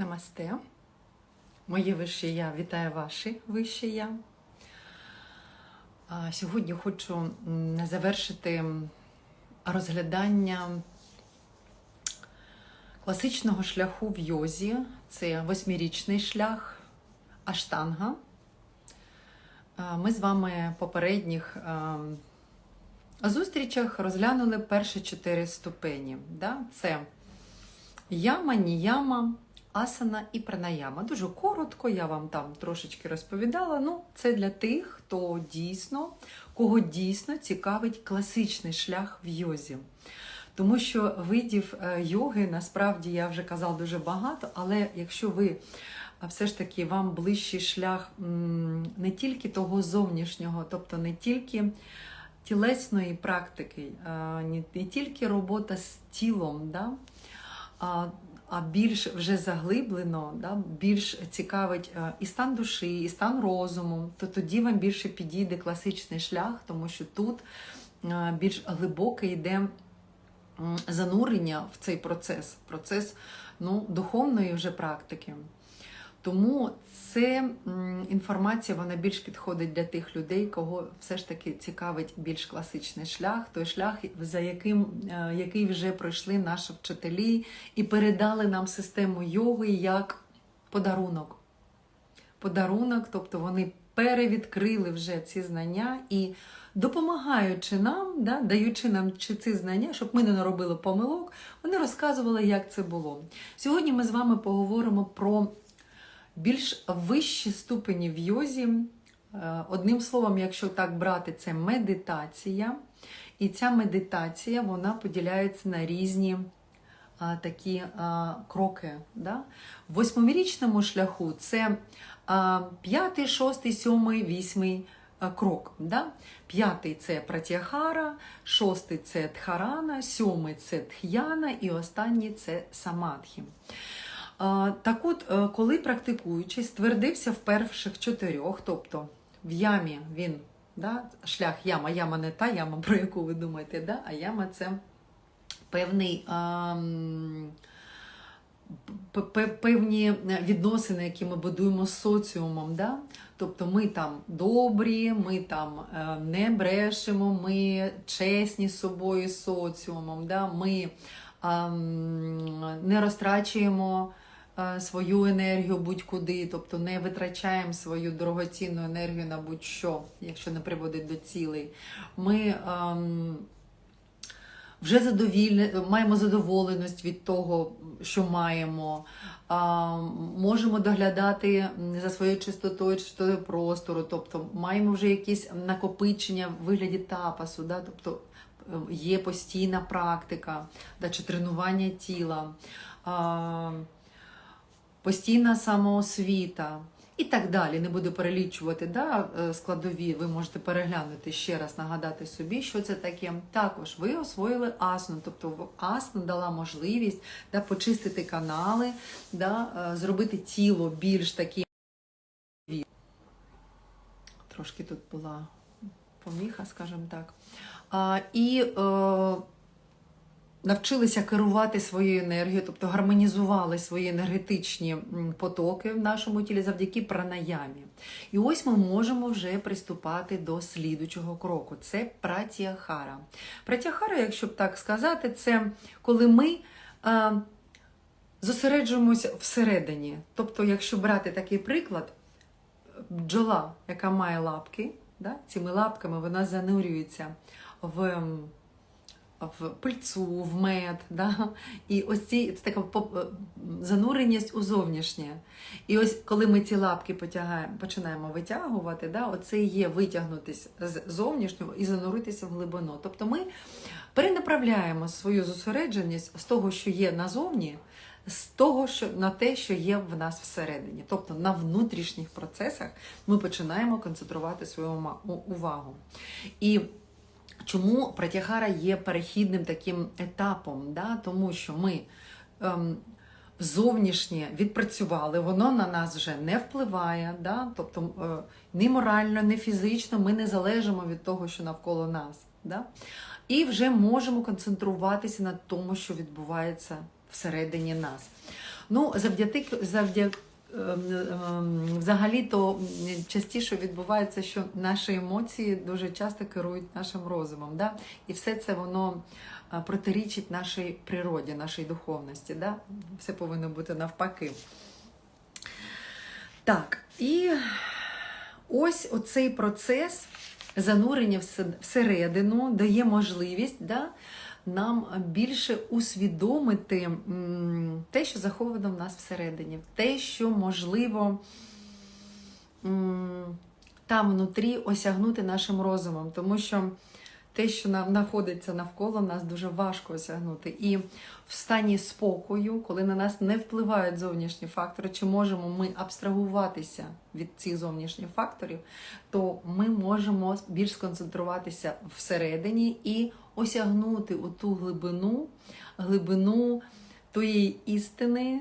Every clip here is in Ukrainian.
Намасте. Моє вище я вітаю ваші вище я. Сьогодні хочу завершити розглядання класичного шляху в йозі. Це восьмирічний шлях Аштанга. Ми з вами в попередніх зустрічах розглянули перші чотири ступені. Це яма, ніяма, асана і пранаяма. Дуже коротко, я вам там трошечки розповідала. Ну, це для тих, хто дійсно, кого дійсно цікавить класичний шлях в йозі. Тому що видів е, йоги насправді я вже казала дуже багато, але якщо ви все ж таки вам ближчий шлях не тільки того зовнішнього, тобто не тільки тілесної практики, не, не тільки робота з тілом, да, а, більш вже заглиблено, да, більш цікавить е, і стан душі, і стан розуму, то тоді вам більше підійде класичний шлях, тому що тут е, більш глибоке йде занурення в цей процес, процес ну, духовної вже практики. Тому це інформація вона більш підходить для тих людей, кого все ж таки цікавить більш класичний шлях, той шлях, за яким е, який вже пройшли наші вчителі і передали нам систему йоги як подарунок. Подарунок, тобто вони перевідкрили вже ці знання і допомагаючи нам, да, даючи нам чи ці знання, щоб ми не наробили помилок, вони розказували, як це було. Сьогодні ми з вами поговоримо про більш вищі ступені в йозі. Е, Одним словом, якщо так брати, це медитація. І ця медитація вона поділяється на різні а, такі а, кроки. Да? В восьмирічному шляху це а, п'ятий, шостий, сьомий, вісьмий крок. Да? П'ятий це пратяхара, шостий це тхарана, сьомий це тх'яна і останній це самадхі. Так от, е, коли практикуючий ствердився в перших чотирьох, тобто в ямі він, да, шлях яма, яма не та яма, про яку ви думаєте, да, а яма це певний. А, Певні відносини, які ми будуємо з соціумом, да? тобто ми там добрі, ми там е, не брешемо, ми чесні з собою, з соціумом, да? ми а, м, не розтрачуємо свою енергію будь-куди, тобто не витрачаємо свою дорогоцінну енергію на будь-що, якщо не приводить до цілей. Ми ем, вже задовільне, маємо задоволеність від того, що маємо. А, можемо доглядати за своєю чистотою, чистотою простору, тобто маємо вже якісь накопичення в вигляді тапасу, да? тобто е, є постійна практика да, чи тренування тіла. Постійна самоосвіта і так далі. Не буду перелічувати да, е, складові, ви можете переглянути ще раз, нагадати собі, що це таке. Також ви освоїли асну, тобто асна дала можливість да, почистити канали, да, е, зробити тіло більш таким. Трошки тут була поміха, скажімо так. А, і е, навчилися керувати своєю енергією, тобто гармонізували свої енергетичні потоки в нашому тілі завдяки пранаямі. І ось ми можемо вже приступати до слідучого кроку. Це пратіахара. Пратіахара, якщо б так сказати, це коли ми. е, Зосереджуємося всередині. Тобто, якщо брати такий приклад, бджола, яка має лапки, да, цими лапками вона занурюється в, в пильцу, в мед. Да? І ось ці це така е, зануреність у зовнішнє. І ось коли ми ці лапки потягаємо, починаємо витягувати, да, оце і є витягнутися з зовнішнього і зануритися в глибину. Тобто ми перенаправляємо свою зосередженість з того, що є назовні, з того, що на те, що є в нас всередині, тобто на внутрішніх процесах ми починаємо концентрувати свою увагу. І чому пратяхара є перехідним таким етапом? Да? Тому що ми ем, зовнішнє відпрацювали, воно на нас вже не впливає, да? тобто е, ні морально, ні фізично ми не залежимо від того, що навколо нас. Да? І вже можемо концентруватися на тому, що відбувається всередині нас. Ну, завдяки завдяки. Взагалі, то частіше відбувається, що наші емоції дуже часто керують нашим розумом. Да? І все це воно протирічить нашій природі, нашій духовності. Да? Все повинно бути навпаки. Так, і ось оцей процес занурення всередину дає можливість да, нам більше усвідомити те, що заховано в нас всередині, те, що можливо там внутрі осягнути нашим розумом, тому що те, що нам знаходиться навколо нас, дуже важко осягнути. І в стані спокою, коли на нас не впливають зовнішні фактори, чи можемо ми абстрагуватися від цих зовнішніх факторів, то ми можемо більш сконцентруватися всередині і осягнути оту глибину, глибину тої істини,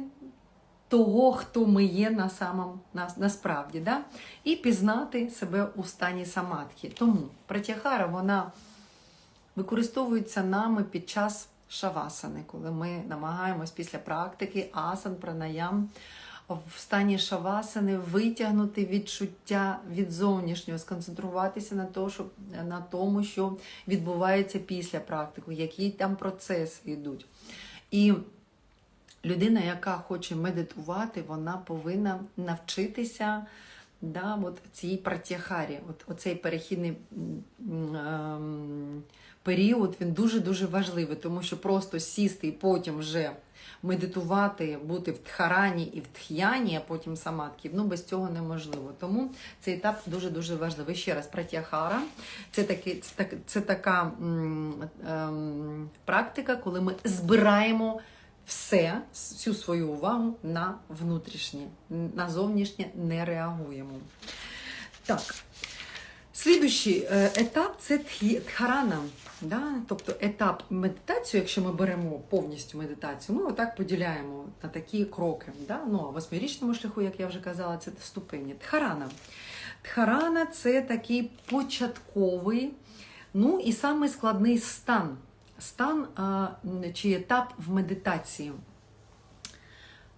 того, хто ми є на самом, на, насправді, да? і пізнати себе у стані самадхи. Тому пратяхара, вона використовується нами під час шавасани, коли ми намагаємось після практики асан, пранаям в стані шавасани витягнути відчуття від зовнішнього, сконцентруватися на, то, що, на тому, що відбувається після практики, які там процеси йдуть. І людина, яка хоче медитувати, вона повинна навчитися да, от цій пратяхарі, от оцей перехідний ем, період, він дуже-дуже важливий, тому що просто сісти і потім вже медитувати, бути в тхарані і в тх'яні, а потім самадхі, ну без цього неможливо. Тому цей етап дуже-дуже важливий. Ще раз, пратяхара це, таки, це, так, це така м, ем, практика, коли ми збираємо все, всю свою увагу на внутрішнє, на зовнішнє не реагуємо. Так. Слідуючий е, етап це тхарана. Да? Тобто етап медитації, якщо ми беремо повністю медитацію, ми отак поділяємо на такі кроки. Да? Ну, а восьмирічному шляху, як я вже казала, це ступені. Тхарана. Тхарана це такий початковий, ну і самий складний стан. Стан а, чи етап в медитації.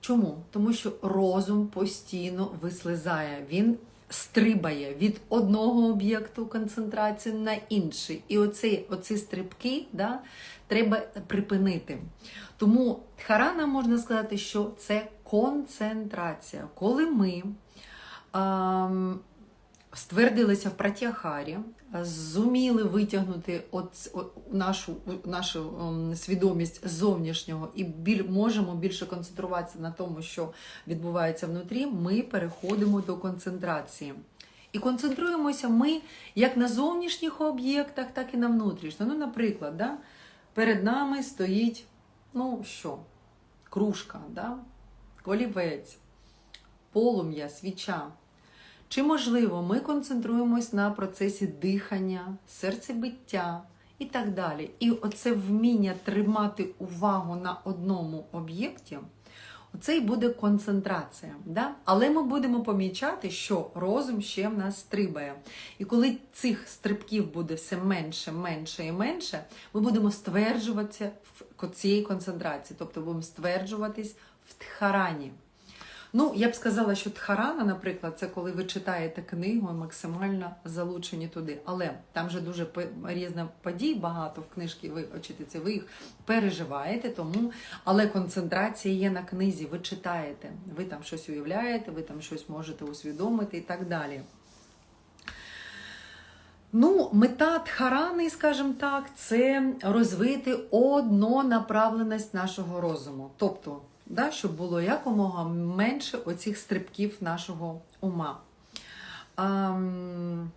Чому? Тому що розум постійно вислизає, він стрибає від одного об'єкту концентрації на інший. І оці, оці стрибки да, треба припинити. Тому харана можна сказати, що це концентрація. Коли ми ем, ствердилися в пратяхарі, зуміли витягнути от, нашу, нашу ем, свідомість зовнішнього і біль, можемо більше концентруватися на тому, що відбувається внутрі, ми переходимо до концентрації. І концентруємося ми як на зовнішніх об'єктах, так і на внутрішніх. Ну, наприклад, да, перед нами стоїть, ну що, кружка, да, олівець, полум'я, свіча. Чи можливо ми концентруємось на процесі дихання, серцебиття і так далі. І оце вміння тримати увагу на одному об'єкті, оце і буде концентрація. Да? Але ми будемо помічати, що розум ще в нас стрибає. І коли цих стрибків буде все менше, менше і менше, ми будемо стверджуватися в цієї концентрації, тобто будемо стверджуватись в тхарані. Ну, я б сказала, що тхарана, наприклад, це коли ви читаєте книгу максимально залучені туди. Але там же дуже різних подій багато в книжці ви очитите, ви їх переживаєте, тому але концентрація є на книзі, ви читаєте, ви там щось уявляєте, ви там щось можете усвідомити і так далі. Ну, мета тхарани, скажімо так, це розвити однонаправленість нашого розуму. Тобто, да, щоб було якомога менше оцих стрибків нашого ума. Ам,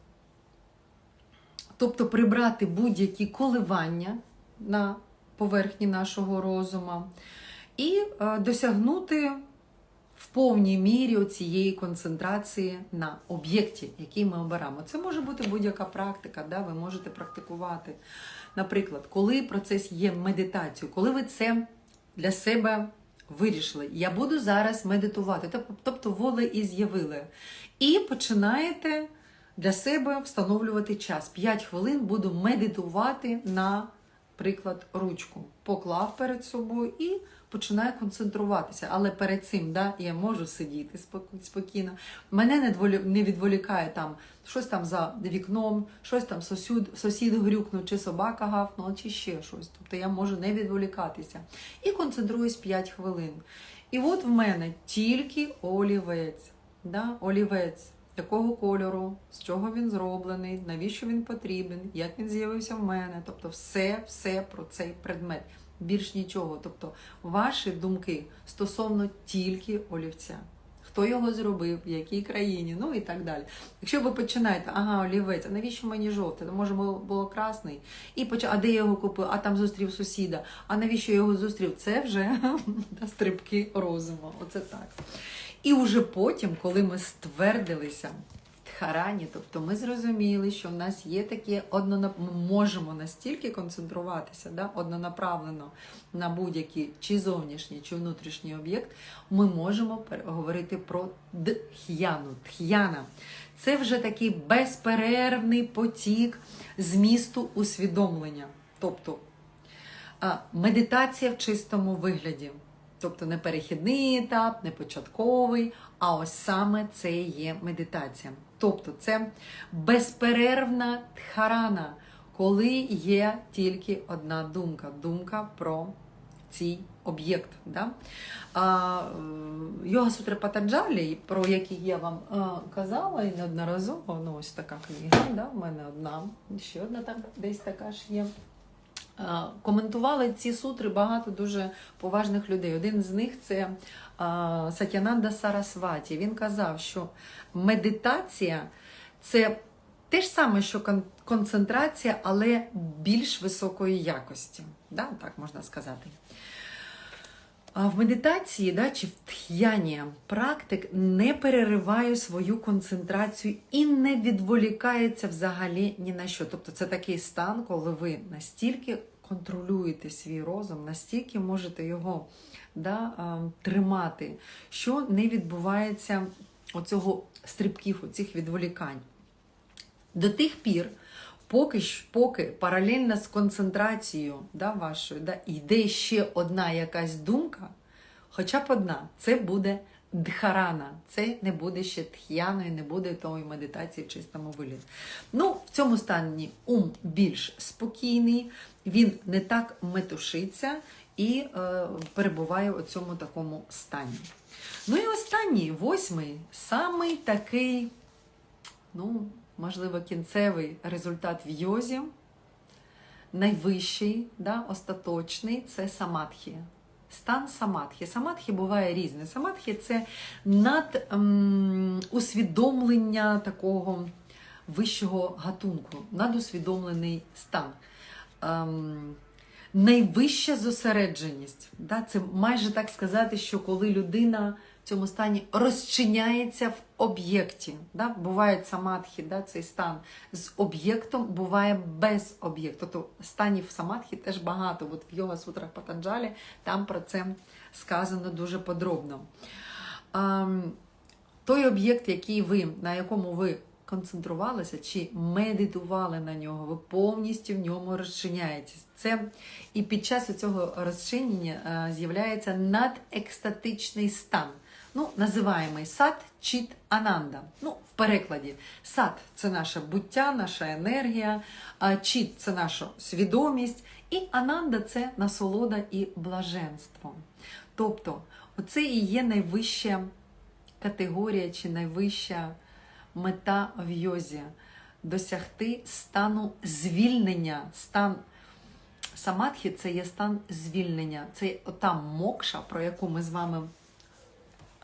тобто прибрати будь-які коливання на поверхні нашого розуму і е, досягнути в повній мірі цієї концентрації на об'єкті, який ми оберемо. Це може бути будь-яка практика, да? ви можете практикувати. Наприклад, коли процес є медитацією, коли ви це для себе вирішили, я буду зараз медитувати, тобто воли і з'явили. І починаєте для себе встановлювати час. 5 хвилин буду медитувати на приклад ручку. Поклав перед собою і починає концентруватися. Але перед цим да, я можу сидіти спокійно. Мене не, відволікає там щось там за вікном, щось там сусід, сусід грюкнув, чи собака гавкнула, чи ще щось. Тобто я можу не відволікатися. І концентруюсь 5 хвилин. І от в мене тільки олівець. Да? Олівець. Якого кольору, з чого він зроблений, навіщо він потрібен, як він з'явився в мене. Тобто все, все про цей предмет. Більш нічого. Тобто ваші думки стосовно тільки олівця. Хто його зробив, в якій країні, ну і так далі. Якщо ви починаєте, ага, олівець, а навіщо мені жовтий? Ну, може було, красний. І поч... а де я його купив? А там зустрів сусіда. А навіщо я його зустрів? Це вже стрибки розуму. Оце так. І вже потім, коли ми ствердилися в тобто ми зрозуміли, що в нас є таке однонап... ми можемо настільки концентруватися да, однонаправлено на будь-який чи зовнішній, чи внутрішній об'єкт, ми можемо говорити про дх'яну. Тх'яна це вже такий безперервний потік змісту усвідомлення. Тобто медитація в чистому вигляді. Тобто не перехідний етап, не початковий, а ось саме це є медитація. Тобто це безперервна тхарана, коли є тільки одна думка думка про цей об'єкт. Да? Йога Сутра Патаджалі, про який я вам казала і неодноразово, ну ось така книга, да? в мене одна, ще одна там десь така ж є. Е, Коментували ці сутри багато дуже поважних людей. Один з них це е, Сатянанда Сарасваті. Він казав, що медитація це те ж саме, що концентрація, але більш високої якості. Да? Так можна сказати. А в медитації да, чи в тх'яні практик не перериває свою концентрацію і не відволікається взагалі ні на що. Тобто це такий стан, коли ви настільки контролюєте свій розум, настільки можете його да, тримати, що не відбувається оцього стрибків, оцих відволікань. До тих пір, поки, поки паралельно з концентрацією да, вашою да, йде ще одна якась думка, хоча б одна, це буде дхарана, це не буде ще тх'яною, не буде тої медитації в чистому вигляді. Ну, в цьому стані ум більш спокійний, він не так метушиться і е, перебуває у цьому такому стані. Ну і останній, восьмий, самий такий ну, можливо, кінцевий результат в йозі, найвищий, да, остаточний це самадхі. Стан самадхі. Самадхі буває різне. Самадхі це над ем, усвідомлення такого вищого гатунку, надусвідомлений стан. Ем, найвища зосередженість. Да? Це майже так сказати, що коли людина цьому стані розчиняється в об'єкті. Да? Буває самадхі, да? цей стан з об'єктом, буває без об'єкту. Тобто станів самадхі теж багато. От в йога сутрах Патанджалі там про це сказано дуже подробно. Ам, той об'єкт, який ви, на якому ви концентрувалися чи медитували на нього, ви повністю в ньому розчиняєтесь. Це і під час цього розчинення е, з'являється надекстатичний стан. Ну, називаємий сад чіт ананда. Ну, в перекладі сад це наше буття, наша енергія, чіт це наша свідомість, і ананда це насолода і блаженство. Тобто, оце і є найвища категорія чи найвища мета в йозі досягти стану звільнення. Стан самадхі це є стан звільнення. Це ота мокша, про яку ми з вами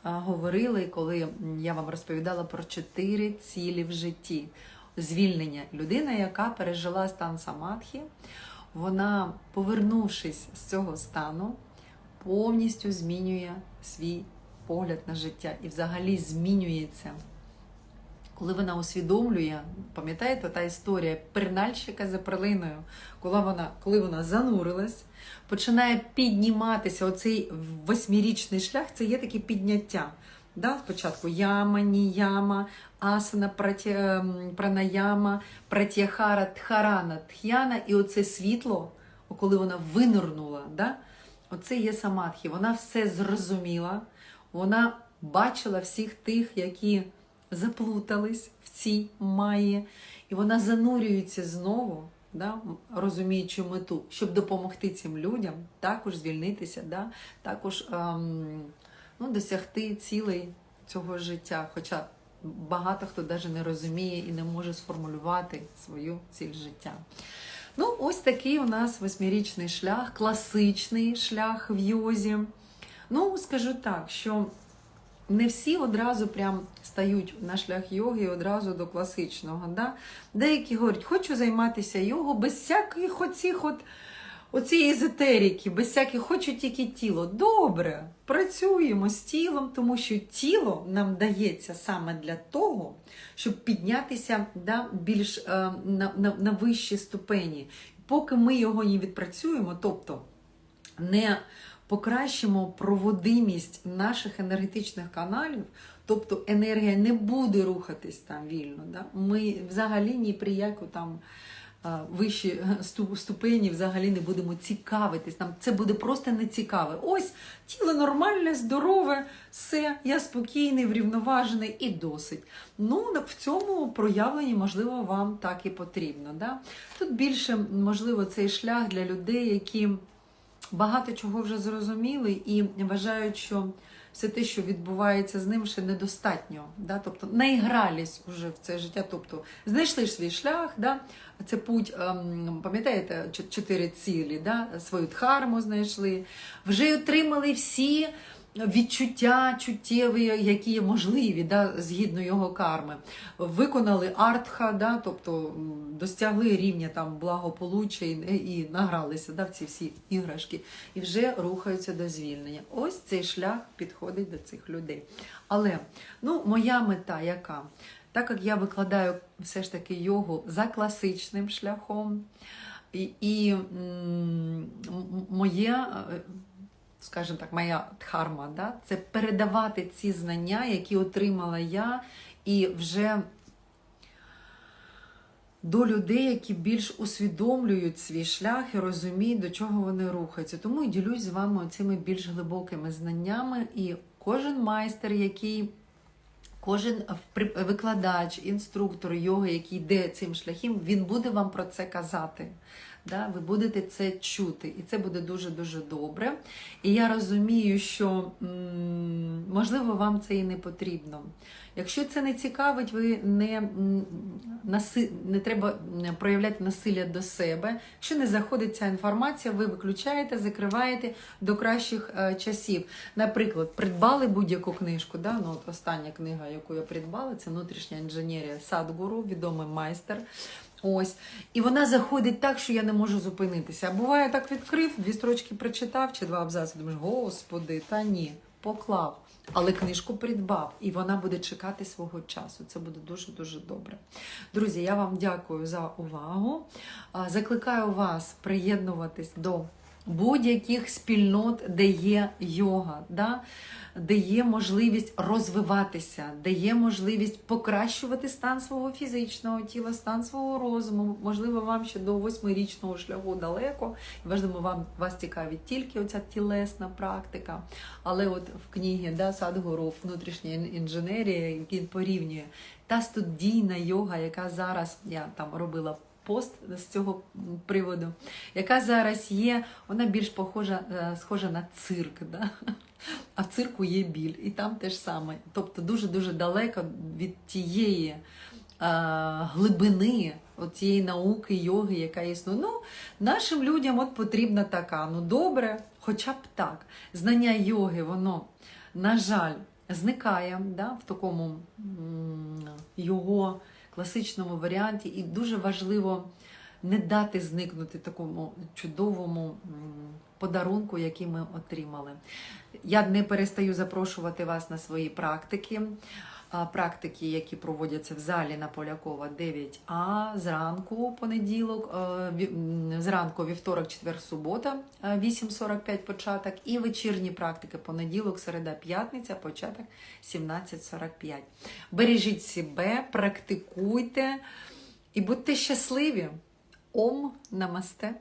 говорили, коли я вам розповідала про чотири цілі в житті. Звільнення. Людина, яка пережила стан самадхі, вона, повернувшись з цього стану, повністю змінює свій погляд на життя і взагалі змінюється. Коли вона усвідомлює, пам'ятаєте та історія пернальщика за перлиною, коли вона, коли вона занурилась, починає підніматися оцей восьмирічний шлях, це є таке підняття. Да? Спочатку яма, ніяма, асана, ем, пранаяма, пратяхара, тхарана, тх'яна, і оце світло, коли вона винирнула, да? оце є самадхі. Вона все зрозуміла, вона бачила всіх тих, які заплутались в цій маї, і вона занурюється знову, да, розуміючи мету, щоб допомогти цим людям також звільнитися, да, також ем, ну, досягти цілей цього життя. Хоча багато хто навіть не розуміє і не може сформулювати свою ціль життя. Ну, ось такий у нас восьмирічний шлях, класичний шлях в йозі. Ну, скажу так, що не всі одразу прям стають на шлях йоги одразу до класичного. Да? Деякі говорять, хочу займатися йогою без всяких оцих от, оцієї езотерики, без всяких хочу тільки тіло. Добре, працюємо з тілом, тому що тіло нам дається саме для того, щоб піднятися да, більш е, на, на, на вищі ступені. Поки ми його не відпрацюємо, тобто не покращимо проводимість наших енергетичних каналів, тобто енергія не буде рухатись там вільно. Да? Ми взагалі ні при яку там вищі ступені взагалі не будемо цікавитись. Нам це буде просто не цікаве. Ось тіло нормальне, здорове, все, я спокійний, врівноважений і досить. Ну, в цьому проявленні, можливо, вам так і потрібно. Да? Тут більше, можливо, цей шлях для людей, які багато чого вже зрозуміли і вважають, що все те, що відбувається з ним, ще недостатньо. Да? Тобто наігрались уже в це життя, тобто знайшли свій шлях, да? це путь, ем, пам'ятаєте, чотири цілі, да? свою дхарму знайшли, вже отримали всі. Відчуття чуттєві, які є можливі, да, згідно його карми, виконали артха, да, тобто м, достягли рівня там благополуччя і, і награлися да, в ці всі іграшки, і вже рухаються до звільнення. Ось цей шлях підходить до цих людей. Але ну, моя мета яка? Так як я викладаю все ж таки йогу за класичним шляхом, і, і моє. Скажімо так, моя дхарма, да? це передавати ці знання, які отримала я, і вже до людей, які більш усвідомлюють свій шлях і розуміють, до чого вони рухаються. Тому і ділюсь з вами цими більш глибокими знаннями. І кожен майстер, який Кожен викладач, інструктор йоги, який йде цим шляхом, він буде вам про це казати. Да? Ви будете це чути, і це буде дуже-дуже добре. І я розумію, що можливо вам це і не потрібно. Якщо це не цікавить, ви не, не треба проявляти насилля до себе. Якщо не заходить ця інформація, ви виключаєте, закриваєте до кращих е, часів. Наприклад, придбали будь-яку книжку. Да? Ну, от остання книга, яку я придбала, це внутрішня інженерія Садгуру, відомий майстер. Ось. І вона заходить так, що я не можу зупинитися. Буває, так відкрив, дві строчки прочитав чи два абзаци. Думаєш, господи, та ні, поклав. Але книжку придбав, і вона буде чекати свого часу. Це буде дуже-дуже добре. Друзі, я вам дякую за увагу. Закликаю вас приєднуватись до будь-яких спільнот, де є йога, да? де є можливість розвиватися, де є можливість покращувати стан свого фізичного тіла, стан свого розуму. Можливо, вам ще до восьмирічного шляху далеко. Важливо, вам вас цікавить тільки оця тілесна практика. Але от в книгі да, Садгуру внутрішня інженерія, який порівнює та студійна йога, яка зараз я там робила пост з цього приводу, яка зараз є, вона більш похожа, е, схожа на цирк. Да? А в цирку є біль, і там теж саме. Тобто дуже-дуже далеко від тієї е, глибини, цієї науки, йоги, яка існує. Ну, нашим людям от потрібна така. Ну добре, хоча б так. Знання йоги, воно, на жаль, зникає да, в такому його класичному варіанті, і дуже важливо не дати зникнути такому чудовому подарунку, який ми отримали. Я не перестаю запрошувати вас на свої практики. Практики, які проводяться в залі на Полякова 9А зранку понеділок, е, зранку вівторок, четвер, субота, е, 8.45 початок, і вечірні практики понеділок, середа, п'ятниця, початок 17.45. Бережіть себе, практикуйте і будьте щасливі. Ом намасте.